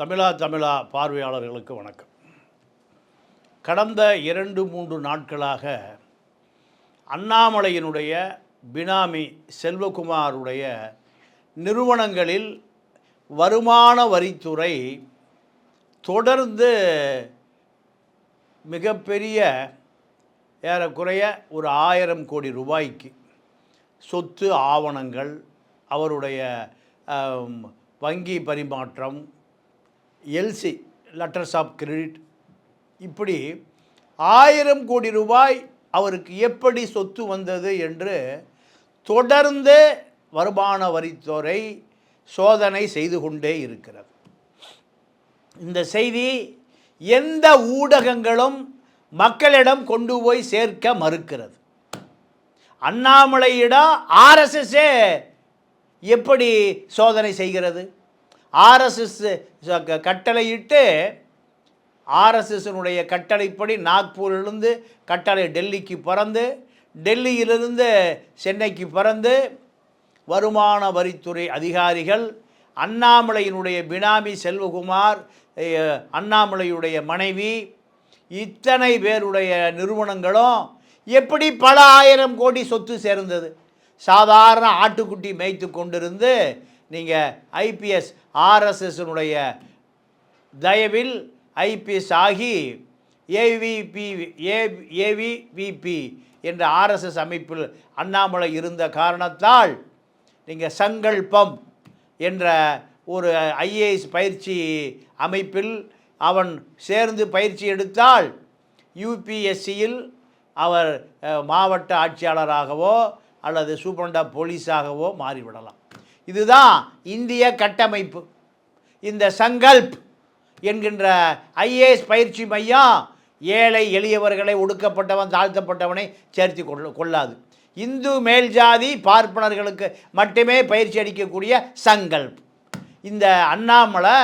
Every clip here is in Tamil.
தமிழா தமிழா பார்வையாளர்களுக்கு வணக்கம். கடந்த இரண்டு மூன்று நாட்களாக அண்ணாமலையினுடைய பினாமி செல்வகுமாருடைய நிறுவனங்களில் வருமான வரித்துறை தொடர்ந்து மிகப்பெரிய ஏறக்குறைய ஒரு ஆயிரம் கோடி ரூபாய்க்கு சொத்து ஆவணங்கள் அவருடைய வங்கி பரிமாற்றம் எல்சி லெட்டர்ஸ் ஆஃப் கிரெடிட். இப்படி ஆயிரம் கோடி ரூபாய் அவருக்கு எப்படி சொத்து வந்தது என்று தொடர்ந்து வருமான வரித்துறை சோதனை செய்து கொண்டே இருக்கிறது. இந்த செய்தி எந்த ஊடகங்களும் மக்களிடம் கொண்டு போய் சேர்க்க மறுக்கிறது. அண்ணாமலையிடம் ஆர்எஸ்எஸ்ஸே எப்படி சோதனை செய்கிறது? ஆர்எஸ்எஸ் கட்டளையிட்டு ஆர்எஸ்எஸ்னுடைய கட்டளைப்படி நாக்பூரிலிருந்து கட்டளை டெல்லிக்கு பறந்து டெல்லியிலிருந்து சென்னைக்கு பறந்து வருமான வரித்துறை அதிகாரிகள் அண்ணாமலையினுடைய பினாமி செல்வகுமார் அண்ணாமலையுடைய மனைவி இத்தனை பேருடைய நிறுவனங்களும் எப்படி பல ஆயிரம் கோடி சொத்து சேர்ந்தது. சாதாரண ஆட்டுக்குட்டி மேய்த்து கொண்டிருந்து நீங்கள் ஐபிஎஸ் ஆர்எஸ்எஸ்னுடைய தயவில் ஐபிஎஸ் ஆகி ஏவிபி ஏ ஏவிவிபி என்ற ஆர்எஸ்எஸ் அமைப்பில் அண்ணாமலை இருந்த காரணத்தால் நீங்கள் சங்கல்பம் என்ற ஒரு ஐஏஎஸ் பயிற்சி அமைப்பில் அவன் சேர்ந்து பயிற்சி எடுத்தால் யூபிஎஸ்சியில் அவர் மாவட்ட ஆட்சியாளராகவோ அல்லது சூப்பரண்டா போலீஸாகவோ மாறிவிடலாம். இதுதான் இந்திய கட்டமைப்பு. இந்த சங்கல்ப் என்கின்ற ஐஏஎஸ் பயிற்சி மையம் ஏழை எளியவர்களை ஒடுக்கப்பட்டவன் தாழ்த்தப்பட்டவனை சேர்த்து கொள்ள கொள்ளாது. இந்து மேல்ஜாதி பார்ப்பனர்களுக்கு மட்டுமே பயிற்சி அளிக்கக்கூடிய சங்கல்ப். இந்த அண்ணாமலை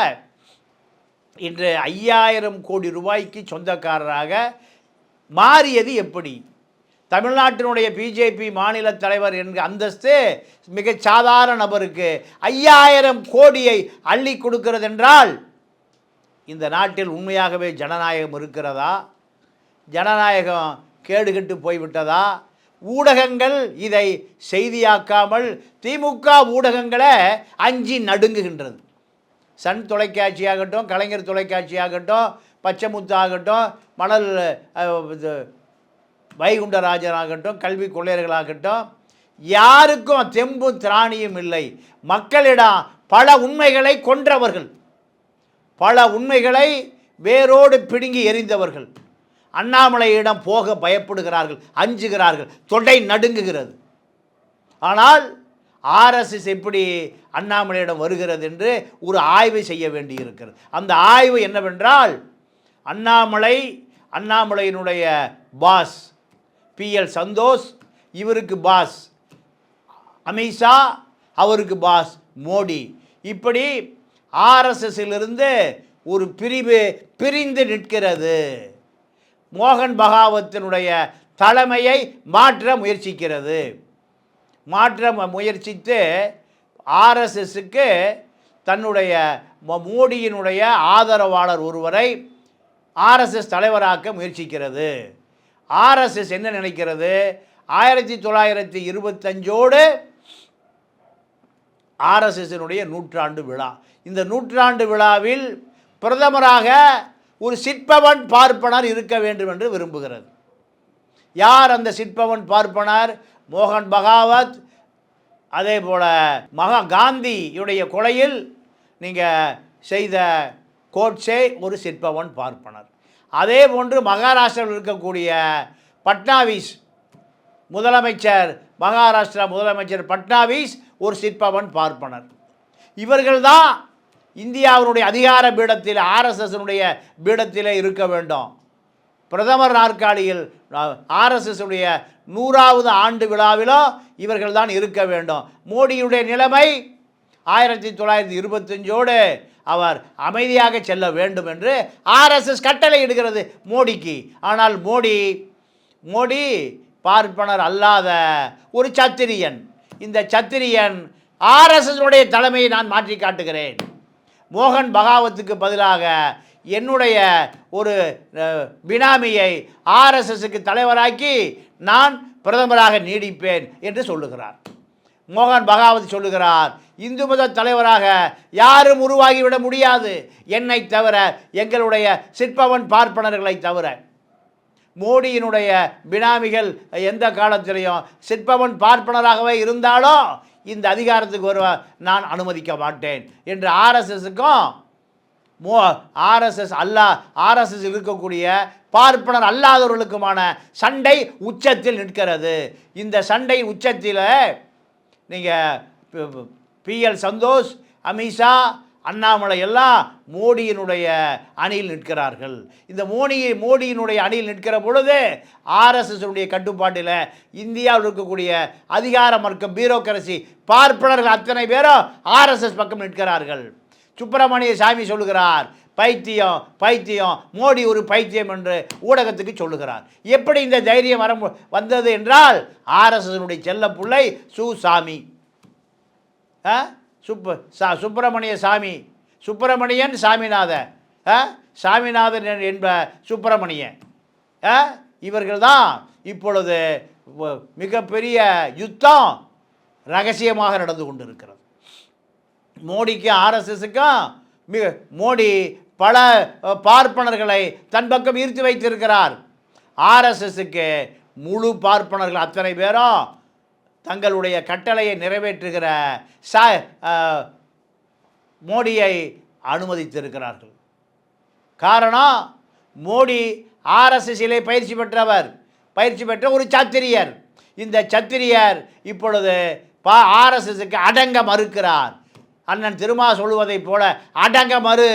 இன்று ஐயாயிரம் கோடி ரூபாய்க்கு சொந்தக்காரராக மாறியது எப்படி? தமிழ்நாட்டினுடைய பிஜேபி மாநில தலைவர் என்கிற அந்தஸ்து மிக சாதாரண நபருக்கு ஐயாயிரம் கோடியை அள்ளி கொடுக்கிறது என்றால் இந்த நாட்டில் உண்மையாகவே ஜனநாயகம் இருக்கிறதா? ஜனநாயகம் கேடுகட்டு போய்விட்டதா? ஊடகங்கள் இதை செய்தியாக்காமல் திமுக ஊடகங்களை அஞ்சி நடுங்குகின்றது. சன் தொலைக்காட்சியாகட்டும் கலைஞர் தொலைக்காட்சியாகட்டும் பச்சைமுத்து ஆகட்டும் மணல் வைகுண்டராஜனாகட்டும் ஆகட்டும் கல்வி கொள்ளையர்களாகட்டும் யாருக்கும் தெம்பும் திராணியும் இல்லை. மக்களிடம் பல உண்மைகளை கொன்றவர்கள். பல உண்மைகளை வேரோடு பிடுங்கி எறிந்தவர்கள். அண்ணாமலையிடம் போக பயப்படுகிறார்கள் அஞ்சுகிறார்கள் தொடை நடுங்குகிறது. ஆனால் ஆர்எஸ்எஸ் எப்படி அண்ணாமலையிடம் வருகிறது என்று ஒரு ஆய்வு செய்ய வேண்டியிருக்கிறது. அந்த ஆய்வு என்னவென்றால் அண்ணாமலை அண்ணாமலையினுடைய பாஸ் பிஎல் சந்தோஷ் இவருக்கு பாஸ் அமித்ஷா அவருக்கு பாஸ் மோடி இப்படி ஆர்எஸ்எஸ்ஸிலிருந்து ஒரு பிரிவு பிரிந்து நிற்கிறது. மோகன் பகாவத்தினுடைய தலைமையை மாற்ற முயற்சிக்கிறது. மாற்ற மு- முயற்சித்து ஆர்எஸ்எஸ்க்கு தன்னுடைய ம- மோடியினுடைய ஆதரவாளர் ஒருவரை ஆர்எஸ்எஸ் தலைவராக்க முயற்சிக்கிறது. ஆர்எஸ்எஸ் என்ன நினைக்கிறது? ஆயிரத்தி தொள்ளாயிரத்தி இருபத்தஞ்சோடு ஆர்எஸ்எஸ்னுடைய நூற்றாண்டு விழா. இந்த நூற்றாண்டு விழாவில் பிரதமராக ஒரு சிற்பவன் பார்ப்பனர் இருக்க வேண்டும் என்று விரும்புகிறது. யார் அந்த சிற்பவன் பார்ப்பனர்? மோகன் பகாவத். அதே போல் மகா காந்தியுடைய கொலையில் நீங்கள் செய்த கோட்ஸே ஒரு சிற்பவன் பார்ப்பனர். அதே போன்று மகாராஷ்டிராவில் இருக்கக்கூடிய பட்னாவிஸ் முதலமைச்சர் மகாராஷ்டிரா முதலமைச்சர் பட்னாவிஸ் ஒரு சிற்பவன் பார்ப்பனர். இவர்கள்தான் இந்தியாவினுடைய அதிகார பீடத்தில் ஆர்எஸ்எஸ்னுடைய பீடத்தில் இருக்க வேண்டும். பிரதமர் நாற்காலியில் ஆர்எஸ்எஸ்னுடைய நூறாவது ஆண்டு விழாவிலோ இவர்கள் தான் இருக்க வேண்டும். மோடியுடைய நிலைமை ஆயிரத்தி தொள்ளாயிரத்தி இருபத்தஞ்சோடு அவர் அமைதியாக செல்ல வேண்டும் என்று ஆர்எஸ்எஸ் கட்டளை இடுகிறது மோடிக்கு. ஆனால் மோடி மோடி பார்ப்பனர் அல்லாத ஒரு சத்திரியன். இந்த சத்திரியன் ஆர்எஸ்எஸ்னுடைய தலைமையை நான் மாற்றி காட்டுகிறேன். மோகன் பகாவத்துக்கு பதிலாக என்னுடைய ஒரு பினாமியை ஆர்எஸ்எஸ்க்கு தலைவராக்கி நான் பிரதமராக நீடிப்பேன் என்று சொல்லுகிறார். மோகன் பகாவத் சொல்லுகிறார். இந்து மத தலைவராக யாரும் உருவாகிவிட முடியாது. என்னை தவிர எங்களுடைய சிற்பவன் பார்ப்பனர்களை தவிர. மோடியினுடைய பினாமிகள் எந்த காலத்திலையும் சிற்பவன் பார்ப்பனராகவே இருந்தாலும் இந்த அதிகாரத்துக்கு வருவ நான் அனுமதிக்க மாட்டேன் என்று ஆர்எஸ்எஸுக்கும் மோ ஆர்எஸ்எஸ் அல்லா ஆர்எஸ்எஸ் இருக்கக்கூடிய பார்ப்பனர் அல்லாதவர்களுக்குமான சண்டை உச்சத்தில் நிற்கிறது. இந்த சண்டை உச்சத்தில் நீங்கள் பிஎல் சந்தோஷ் அமித்ஷா அண்ணாமலை எல்லாம் மோடியினுடைய அணியில் நிற்கிறார்கள். இந்த மோடி மோடியினுடைய அணியில் நிற்கிற பொழுது ஆர்எஸ்எஸ்னுடைய கட்டுப்பாட்டில் இந்தியாவில் இருக்கக்கூடிய அதிகார வர்க்கம் பியூரோக்ரசி பார்ப்பனர்கள் அத்தனை பேரும் ஆர்எஸ்எஸ் பக்கம் நிற்கிறார்கள். சுப்பிரமணிய சாமி சொல்லுகிறார் பைத்தியம் பைத்தியம் மோடி ஒரு பைத்தியம் என்று ஊடகத்துக்கு சொல்லுகிறார் எப்படி இந்த தைரியம் வர வந்தது என்றால் ஆர்எஸ்எஸ்னுடைய செல்ல பிள்ளை சு சாமி ஆ? சுப்ப சா சுப்பிரமணிய சாமி சுப்பிரமணியன் சாமிநாதன் ஆ? சாமிநாதன் என்ப சுப்பிரமணியன் ஆ? இவர்கள் தான் இப்பொழுது மிகப்பெரிய யுத்தம் ரகசியமாக நடந்து கொண்டிருக்கிறது மோடிக்கும் ஆர்எஸ்எஸுக்கும் மிக மோடி பல பார்ப்பனர்களை தன் பக்கம் ஈர்த்து வைத்திருக்கிறார். ஆர்எஸ்எஸ்க்கு முழு பார்ப்பனர்கள் அத்தனை பேரும் தங்களுடைய கட்டளையை நிறைவேற்றுகிற ச மோடியை அனுமதித்திருக்கிறார்கள். காரணம் மோடி ஆர்எஸ்எஸ்ஸிலே பயிற்சி பெற்றவர். பயிற்சி பெற்ற ஒரு சத்திரியர். இந்த சத்திரியர் இப்பொழுது பா ஆர்எஸ்எஸ்க்கு அடங்க மறுக்கிறார். அண்ணன் திருமா சொல்லுவதைப் போல அடங்க மறு.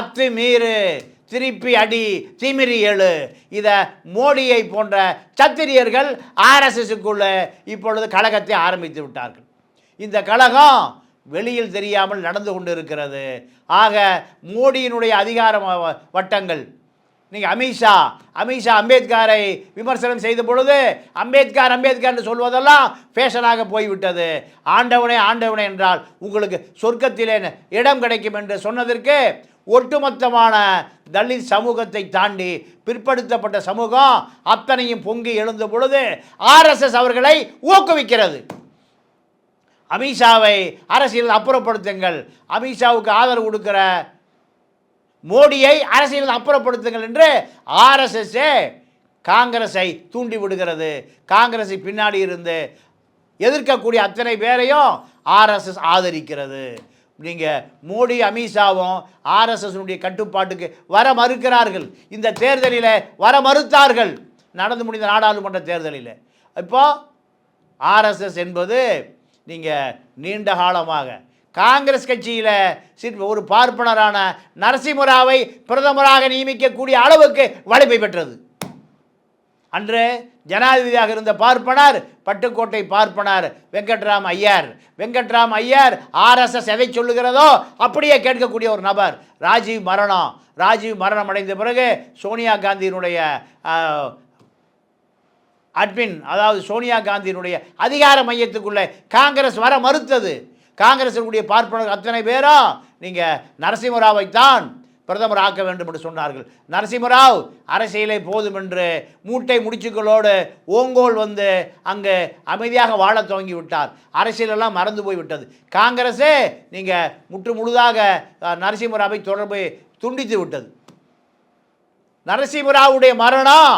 அத்து மீறு திருப்பி அடி திமிரி எழு. இதை மோடியை போன்ற சத்திரியர்கள் ஆர்எஸ்எஸுக்குள்ளே இப்பொழுது கழகத்தை ஆரம்பித்து விட்டார்கள். இந்த கழகம் வெளியில் தெரியாமல் நடந்து கொண்டிருக்கிறது. ஆக மோடியினுடைய அதிகார வ- வட்டங்கள். நீங்கள் அமித்ஷா அமித்ஷா அம்பேத்கரை விமர்சனம் செய்த பொழுது அம்பேத்கர் அம்பேத்கர்னு சொல்வதெல்லாம் ஃபேஷனாக போய்விட்டது. ஆண்டவனே ஆண்டவனே என்றால் உங்களுக்கு சொர்க்கத்திலே இடம் கிடைக்கும் என்று சொன்னதற்கு ஒட்டுமொத்தமான தலித் சமூகத்தை தாண்டி பிற்படுத்தப்பட்ட சமூகம் அத்தனையும் பொங்கி எழுந்த பொழுது ஆர்எஸ்எஸ் அவர்களை ஊக்குவிக்கிறது. அமித்ஷாவை அரசியல் அப்புறப்படுத்துங்கள். அமித்ஷாவுக்கு ஆதரவு கொடுக்கிற மோடியை அரசியல் அப்புறப்படுத்துங்கள் என்று ஆர்எஸ்எஸ்ஸே காங்கிரஸை தூண்டி விடுகிறது. காங்கிரஸை பின்னாடி இருந்து எதிர்க்கக்கூடிய அத்தனை பேரையும் ஆர்எஸ்எஸ் ஆதரிக்கிறது. நீங்கள் மோடி அமித்ஷாவும் ஆர்எஸ்எஸ்னுடைய கட்டுப்பாட்டுக்கு வர மறுக்கிறார்கள். இந்த தேர்தலில் வர மறுத்தார்கள். நடந்து முடிந்த நாடாளுமன்ற தேர்தலில். இப்போ ஆர்எஸ்எஸ் என்பது நீங்கள் நீண்ட காலமாக காங்கிரஸ் கட்சியில் ஒரு பார்ப்பனரான நரசிம்மராவை பிரதமராக நியமிக்கக்கூடிய அளவுக்கு வலிமை பெற்றது. அன்று ஜனாதிபதியாக இருந்த பார்ப்பனர் பட்டுக்கோட்டை பார்ப்பனர் வெங்கட்ராம் ஐயர். வெங்கட்ராம் ஐயர் ஆர்எஸ்எஸ் எதை சொல்லுகிறதோ அப்படியே கேட்கக்கூடிய ஒரு நபர் ராஜீவ் மரணம். ராஜீவ் மரணம் அடைந்த பிறகு சோனியா காந்தியினுடைய அட்மின் அதாவது சோனியா காந்தியினுடைய அதிகார மையத்துக்குள்ளே காங்கிரஸ் வர மறுத்தது. காங்கிரஸினுடைய பார்ப்பனர் அத்தனை பேரும் நீங்கள் நரசிம்மராவைத்தான் பிரதமர் ஆக்க வேண்டும் என்று சொன்னார்கள். நரசிம்மராவ் அரசியலை போதும் என்று மூட்டை முடிச்சுக்களோடு ஓங்கோல் வந்து அங்கு அமைதியாக வாழத் துவங்கி விட்டார் அரசியலெல்லாம் மறந்து போய் விட்டது காங்கிரஸே நீங்கள் முற்று முழுதாக நரசிம்மராவை தொடர்பு துண்டித்து விட்டது. நரசிம்மராவுடைய மரணம்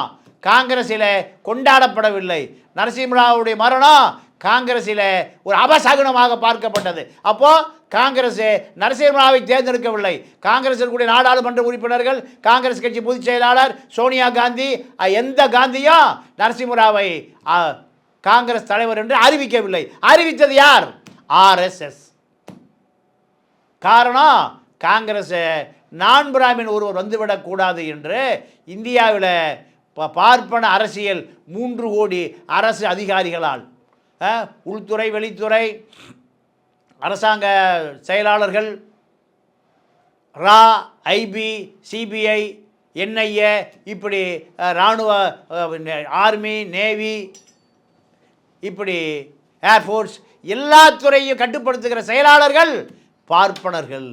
காங்கிரஸில் கொண்டாடப்படவில்லை. நரசிம்மராவுடைய மரணம் காங்கிரஸில் ஒரு அபசகுனமாக பார்க்கப்பட்டது. அப்போது காங்கிரஸ் நரசிம்மராவை தேர்ந்தெடுக்கவில்லை. காங்கிரஸ் இருக்கக்கூடிய நாடாளுமன்ற உறுப்பினர்கள் காங்கிரஸ் கட்சி பொதுச் செயலாளர் சோனியா காந்தி எந்த காந்தியும் நரசிம்மராவை காங்கிரஸ் தலைவர் என்று அறிவிக்கவில்லை. அறிவித்தது யார்? ஆர்எஸ்எஸ் காரணம் காங்கிரஸ் நான் பிராமின் ஒருவர் வந்துவிடக்கூடாது என்று இந்தியாவில் ப- பார்ப்பன அரசியல் மூன்று கோடி அரசு அதிகாரிகளால் உள்துறை வெளித்துறை அரசாங்க செயலாளர்கள் ரா ஐபி சிபிஐ என்ஐஏ இப்படி இராணுவ ஆர்மி நேவி இப்படி ஏர்ஃபோர்ஸ் எல்லா துறையும் கட்டுப்படுத்துகிற செயலாளர்கள் பார்ப்பனர்கள்.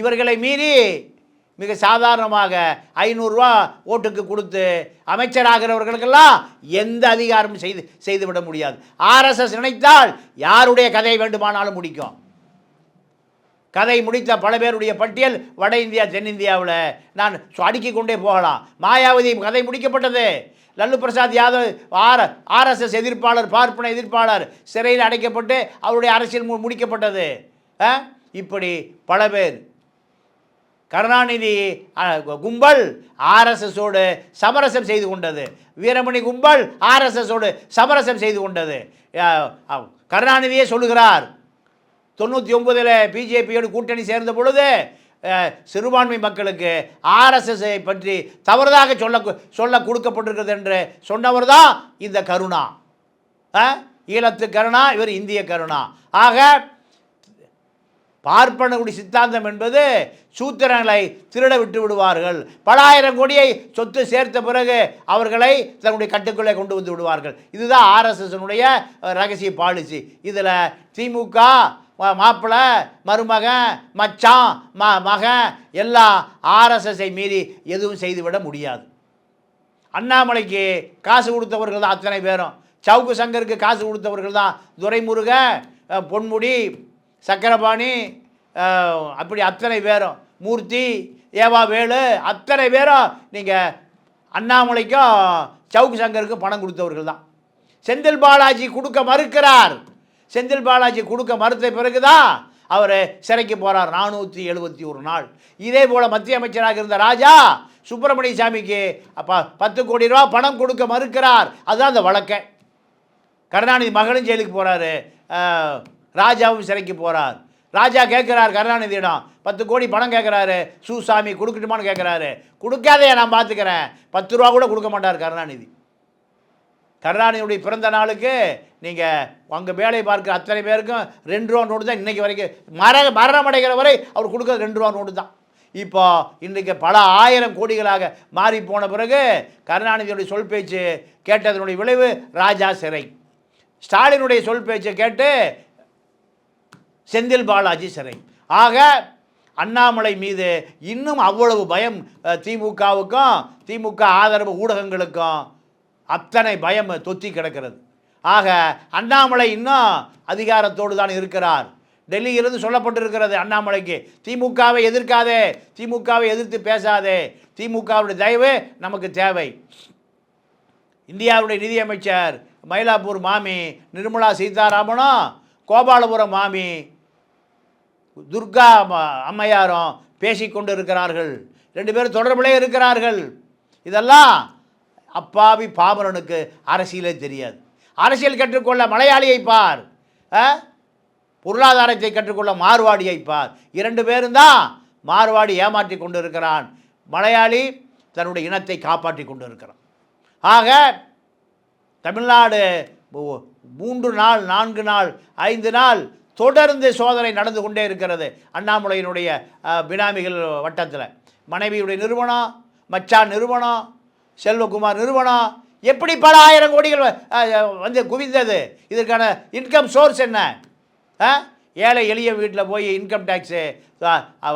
இவர்களை மீறி மிக சாதாரணமாக ஐநூறுரூவா ஓட்டுக்கு கொடுத்து அமைச்சராகிறவர்களுக்கெல்லாம் எந்த அதிகாரமும் செய்து செய்துவிட முடியாது. ஆர்எஸ்எஸ் நினைத்தால் யாருடைய கதை வேண்டுமானாலும் முடிக்கும். கதை முடித்த பல பேருடைய பட்டியல் வட இந்தியா தென்னிந்தியாவில் நான் அடுக்கி கொண்டே போகலாம். மாயாவதி கதை முடிக்கப்பட்டது. லல்லு பிரசாத் யாதவ் ஆர் ஆர்எஸ்எஸ் எதிர்ப்பாளர் பார்ப்பன எதிர்ப்பாளர் சிறையில் அடைக்கப்பட்டு அவருடைய அரசியல் முடிக்கப்பட்டது. ஆ? இப்படி பல பேர் கருணாநிதி கும்பல் ஆர்எஸ்எஸோடு சமரசம் செய்து கொண்டது. வீரமணி கும்பல் ஆர்எஸ்எஸோடு சமரசம் செய்து கொண்டது. கருணாநிதியே சொல்லுகிறார். தொண்ணூற்றி ஒன்பதில் பிஜேபியோடு கூட்டணி சேர்ந்த பொழுது சிறுபான்மை மக்களுக்கு ஆர்எஸ்எஸை பற்றி தவறுதாக சொல்ல சொல்ல கொடுக்கப்பட்டிருக்கிறது என்று சொன்னவர் தான் இந்த கருணா. ஈழத்து கருணா இவர் இந்திய கருணா. ஆக பார்ப்பனகுடி சித்தாந்தம் என்பது சூத்திரங்களை திருட விட்டு விடுவார்கள். பல ஆயிரம் கோடியை சொத்து சேர்த்த பிறகு அவர்களை தன்னுடைய கட்டுக்குள்ளே கொண்டு வந்து விடுவார்கள். இதுதான் ஆர்எஸ்எஸ்னுடைய ரகசிய பாலிசி. இதில் திமுக மாப்பிள்ளை மருமகன் மச்சான் ம மகன் எல்லாம் ஆர்எஸ்எஸ்ஐ மீறி எதுவும் செய்துவிட முடியாது. அண்ணாமலைக்கு காசு கொடுத்தவர்கள் தான் அத்தனை பேரும். சவுக்கு சங்கருக்கு காசு கொடுத்தவர்கள் தான் துரைமுருகன் பொன்முடி சக்கரபாணி அப்படி அத்தனை பேரும். மூர்த்தி ஏவா வேலு அத்தனை பேரும் நீங்கள் அண்ணாமலைக்கும் சவுக்கு சங்கருக்கும் பணம் கொடுத்தவர்கள் தான். செந்தில் பாலாஜி கொடுக்க மறுக்கிறார். செந்தில் பாலாஜி கொடுக்க மறுத்த பிறகு தான் அவர் சிறைக்கு போகிறார் நானூற்றி எழுபத்தி ஒரு நாள். இதே போல் மத்திய அமைச்சராக இருந்த ராஜா சுப்பிரமணிய சாமிக்கு அப்போ பத்து கோடி ரூபா பணம் கொடுக்க மறுக்கிறார். அதுதான் அந்த வழக்கை. கருணாநிதி மகளும் ஜெயிலுக்கு போகிறாரு ராஜாவும் சிறைக்கு போகிறார் ராஜா கேட்குறார் கருணாநிதியிடம் பத்து கோடி பணம் கேட்குறாரு. சூசாமி கொடுக்கட்டுமான்னு கேட்குறாரு. கொடுக்காதே நான் பார்த்துக்கிறேன் பத்து ரூபா கூட கொடுக்க மாட்டார் கருணாநிதி. கருணாநிதியுடைய பிறந்த நாளுக்கு நீங்கள் அங்கே வேலை பார்க்குற அத்தனை பேருக்கும் ரெண்டு ரூபா நோட்டு தான் இன்றைக்கி வரைக்கும். மர மரணம் அடைகிற வரை அவர் கொடுக்குறது ரெண்டு ரூபா நோட்டு தான். இப்போ இன்றைக்கு பல ஆயிரம் கோடிகளாக மாறி போன பிறகு கருணாநிதியுடைய சொல் பேச்சு கேட்டதனுடைய விளைவு ராஜா சிறை. ஸ்டாலினுடைய சொல் பேச்சை கேட்டு செந்தில் பாலாஜி சிறை. ஆக அண்ணாமலை மீது இன்னும் அவ்வளவு பயம் திமுகவுக்கும் திமுக ஆதரவு ஊடகங்களுக்கும் அத்தனை பயம் தொத்தி கிடக்கிறது. ஆக அண்ணாமலை இன்னும் அதிகாரத்தோடு தான் இருக்கிறார். டெல்லியிலிருந்து சொல்லப்பட்டிருக்கிறது அண்ணாமலைக்கு திமுகவை எதிர்க்காதே திமுகவை எதிர்த்து பேசாதே திமுகவுடைய தயவு நமக்கு தேவை. இந்தியாவுடைய நிதியமைச்சர் மயிலாப்பூர் மாமி நிர்மலா சீதாராமனும் கோபாலபுரம் மாமி துர்கா அம்மையாரும் பேசிக்கொண்டு இருக்கிறார்கள் ரெண்டு பேரும் தொடர்பிலே இருக்கிறார்கள். இதெல்லாம் அப்பாவி பாமரனுக்கு அரசியலே தெரியாது. அரசியல் கற்றுக்கொள்ள மலையாளியை பார். ஆ? பொருளாதாரத்தை கற்றுக்கொள்ள மார்வாடியை பார். இரண்டு பேரும் தான் மார்வாடி ஏமாற்றி கொண்டு இருக்கிறான் மலையாளி தன்னுடைய இனத்தை காப்பாற்றி கொண்டு இருக்கிறான் ஆக தமிழ்நாடு மூன்று நாள் நான்கு நாள் ஐந்து நாள் தொடர்ந்து சோதனை நடந்து கொண்டே இருக்கிறது அண்ணாமலையினுடைய பினாமிகள் வட்டத்தில் மனைவியுடைய நிறுவனம் மச்சான் நிறுவனம் செல்வகுமார் நிறுவனம் எப்படி பல ஆயிரம் கோடிகள் வந்து குவிந்தது இதற்கான இன்கம் சோர்ஸ் என்ன ஆ? ஏழை எளிய வீட்டில் போய் இன்கம் டேக்ஸு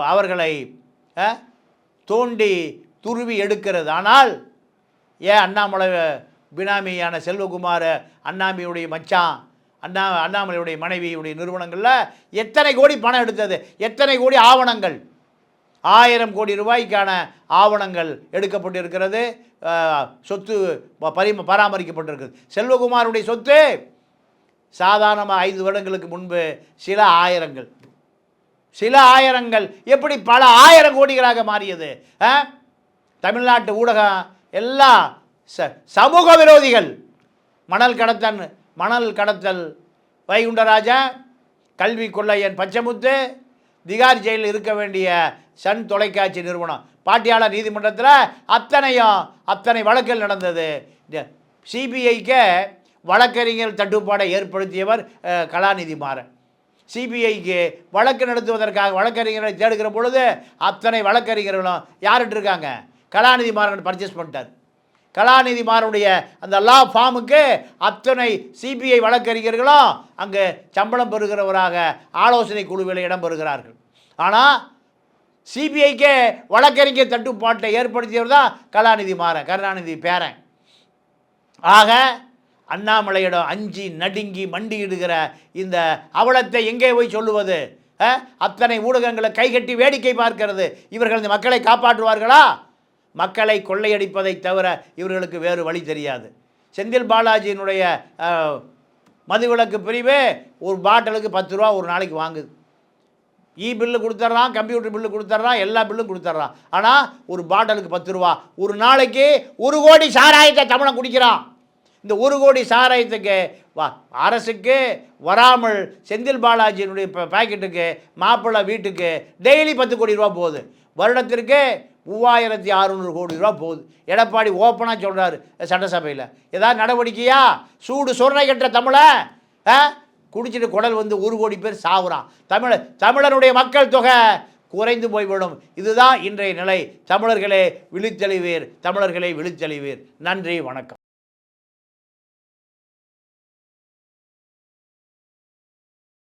அவர்களை ஆ? தோண்டி துருவி எடுக்கிறது ஆனால் ஏன் அண்ணாமலை பினாமியான செல்வகுமார் அண்ணாமியுடைய மச்சான் அண்ணா அண்ணாமலையுடைய மனைவியுடைய நிறுவனங்களில் எத்தனை கோடி பணம் எடுத்தது? எத்தனை கோடி ஆவணங்கள்? ஆயிரம் கோடி ரூபாய்க்கான ஆவணங்கள் எடுக்கப்பட்டிருக்கிறது. சொத்து ப- பரிம பராமரிக்கப்பட்டிருக்கிறது. செல்வகுமாருடைய சொத்து சாதாரணமாக ஐந்து வருடங்களுக்கு முன்பு சில ஆயிரங்கள். சில ஆயிரங்கள். எப்படி பல ஆயிரம் கோடிகளாக மாறியது? ஆ? தமிழ்நாட்டு ஊடகம் எல்லாம் ச சமூக விரோதிகள் மணல் கடத்தன் மணல் கடத்தல். வைகுண்டராஜா கல்வி கொள்ளையன் பச்சமுத்து திகார் ஜெயிலில் இருக்க வேண்டிய சன் தொலைக்காட்சி நிறுவனம். பாட்டியாளர் நீதிமன்றத்தில் அத்தனையும் அத்தனை வழக்கில் நடந்தது. சிபிஐக்கு வழக்கறிஞர் தட்டுப்பாடை ஏற்படுத்தியவர் கலாநிதி மாறன் சிபிஐக்கு வழக்கு நடத்துவதற்காக வழக்கறிஞர்களை தேடுகிற பொழுது அத்தனை வழக்கறிஞர்களும் யார்கிட்ட இருக்காங்க? கலாநிதி மாறன் பர்ச்சேஸ் பண்ணிட்டார். கலாநிதி மாறனுடைய அந்த லா ஃபார்முக்கு அத்தனை சிபிஐ வழக்கறிஞர்களும் அங்கே சம்பளம் பெறுகிறவராக ஆலோசனை குழுவில் இடம்பெறுகிறார்கள் ஆனால் சிபிஐக்கே வழக்கறிஞர் தட்டுப்பாட்டை ஏற்படுத்தியவர் தான் கலாநிதி மாறன் கருணாநிதி பேரன். ஆக அண்ணாமலையிடம் அஞ்சி நடுங்கி மண்டியிடுகிற இந்த அவலத்தை எங்கே போய் சொல்லுவது? அத்தனை ஊடகங்களை கைகட்டி வேடிக்கை பார்க்கிறது. இவர்கள் இந்த மக்களை காப்பாற்றுவார்களா? மக்களை கொள்ளையடிப்பதை தவிர இவர்களுக்கு வேறு வழி தெரியாது. செந்தில் பாலாஜியினுடைய மதுவிலக்கு பிரிவே ஒரு பாட்டிலுக்கு பத்து ரூபா ஒரு நாளைக்கு வாங்குது. இ பில்லு கொடுத்துட்றான் கம்ப்யூட்டர் பில்லு கொடுத்துட்றான் எல்லா பில்லும் கொடுத்துட்றான் ஆனால் ஒரு பாட்டிலுக்கு பத்து ரூபா ஒரு நாளைக்கு ஒரு கோடி சாராயத்தை தமிழன் குடிக்கிறான். இந்த ஒரு கோடி சாராயத்துக்கு வா அரசுக்கு வராமல் செந்தில் பாலாஜியினுடைய பாக்கெட்டுக்கு மாப்பிள்ளை வீட்டுக்கு டெய்லி பத்து கோடி ரூபா போகுது. வருடத்திற்கு மூவாயிரத்தி அறுநூறு கோடி ரூபா போகுது. எடப்பாடி ஓப்பனாக சொல்கிறாரு சட்டசபையில். ஏதாவது நடவடிக்கையா? சூடு சொர்ணை கட்டுற தமிழை ஆ? குடிச்சிட்டு குடல் வந்து ஒரு கோடி பேர் சாகுறான் தமிழ தமிழனுடைய மக்கள் தொகை குறைந்து போய்விடும். இதுதான் இன்றைய நிலை. தமிழர்களே விழித்தெளிவீர். தமிழர்களே விழித்தெளிவீர். நன்றி வணக்கம்.